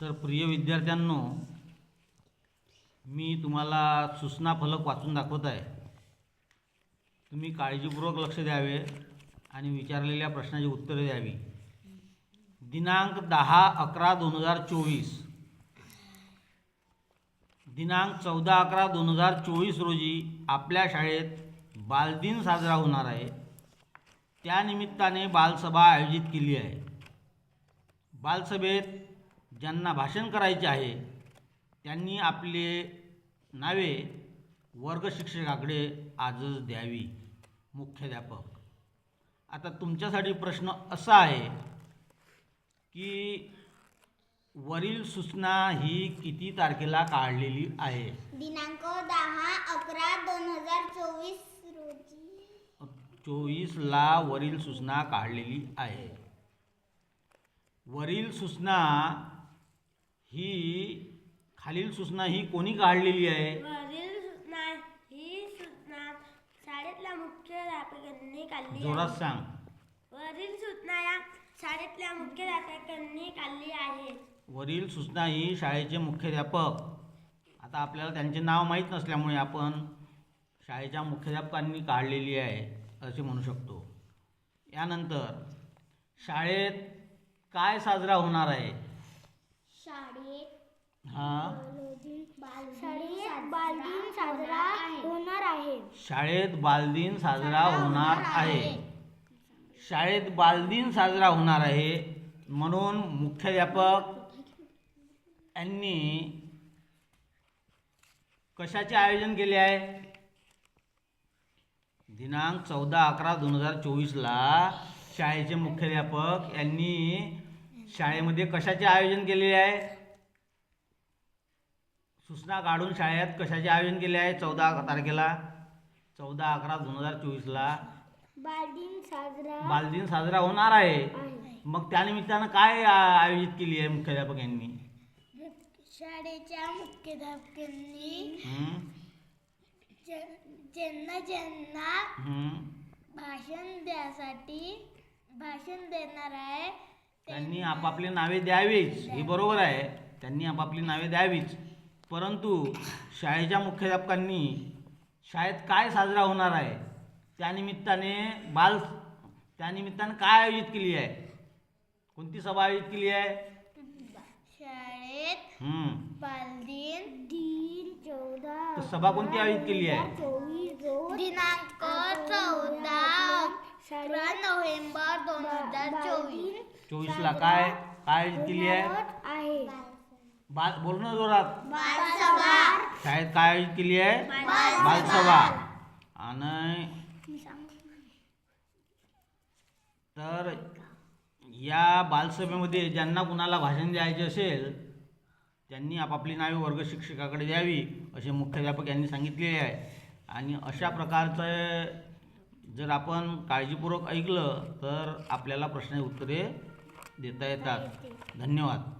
तर प्रिय विद्यार्थ्यांनो मी तुम्हाला सूचना फलक वाचून दाखवत आहे. तुम्ही काळजीपूर्वक लक्ष द्यावे आणि विचारलेल्या प्रश्नाची उत्तरे द्यावी. दिनांक दहा अकरा दोन हजार चोवीस. दिनांक चौदा अकरा दोन हजार चोवीस रोजी आपल्या शाळेत बालदिन साजरा होणार आहे. त्यानिमित्ताने बालसभा आयोजित केली आहे. बालसभेत ज्यांना भाषण करायचे आहे त्यांनी आपले नावे वर्ग शिक्षकाकडे आजच द्यावी मुख्याध्यापक. आता तुमच्यासाठी प्रश्न असा आहे की वरील सूचना ही किती तारखेला काढलेली आहे? दिनांक दहा अकरा दोन हजार चोवीस रोजी. चोवीसला वरील सूचना काढलेली आहे. वरील सूचना ही खालील सूचना ही कोणी काढलेली आहे? वरील सूचना ही सूचना शाळेतल्या मुख्याध्यापकांनी काढली जोरात. सांग. वरील सूचना या शाळेतल्या मुख्याध्यापकांनी काढली आहे. वरील सूचना ही शाळेचे मुख्याध्यापक. आता आपल्याला त्यांचे नाव माहीत नसल्यामुळे आपण शाळेच्या मुख्याध्यापकांनी काढलेली आहे असे म्हणू शकतो. यानंतर शाळेत काय साजरा होणार आहे? बालदिन साजरा होणार आहे. शाळेत बालदिन साजरा होणार आहे. शाळेत बालदिन साजरा होणार आहे. म्हणून मुख्याध्यापक यांनी कशाचे आयोजन केले आहे? दिनांक चौदा अकरा दोन हजार चोवीसला शाळेचे मुख्याध्यापक यांनी शाळेमध्ये कशाचे आयोजन केलेले आहे? सूचना काढून शाळेत कशाचे आयोजन केले आहे? चौदा तारखेला. चौदा अकरा दोन हजार चोवीसला. बालदिन साजरा बालदिन साजरा होणार आहे. मग त्यानिमित्तानं काय आ- आयोजित केली आहे मुख्याध्यापक यांनी? शाळेच्या मुख्याध्यापकांनी? ज्या- ज्यांना ज्यांना? भाषण द्यासाठी भाषण देणार आहे त्यांनी आपापली नावे द्यावीच. हे बरोबर आहे. त्यांनी आपापली नावे द्यावीच. परंतु शाळेच्या मुख्याध्यापकांनी शाळेत काय साजरा होणार आहे त्यानिमित्ताने बाल त्यानिमित्ताने काय आयोजित केली आहे? कोणती सभा आयोजित केली आहे? शाळेत हं. बालदिन दिन चौदा तर सभा कोणती आयोजित केली आहे? चोवीस दिनांक चौदा अकरा नोव्हेंबर दोन हजार चोवीस. चोवीसला काय काय आयोजित केली आहे. आहे बाल बोलणं जोरात. शाळेत काय आयोजित केली आहे? बालसभा. आणि तर या बालसभेमध्ये ज्यांना कुणाला भाषण द्यायचे असेल त्यांनी आपापली नावे वर्ग शिक्षकाकडे द्यावी असे मुख्याध्यापक यांनी सांगितलेले आहे. आणि अशा प्रकारचं जर आपण काळजीपूर्वक ऐकलं तर आपल्याला प्रश्नाची उत्तरे देता येतात. धन्यवाद.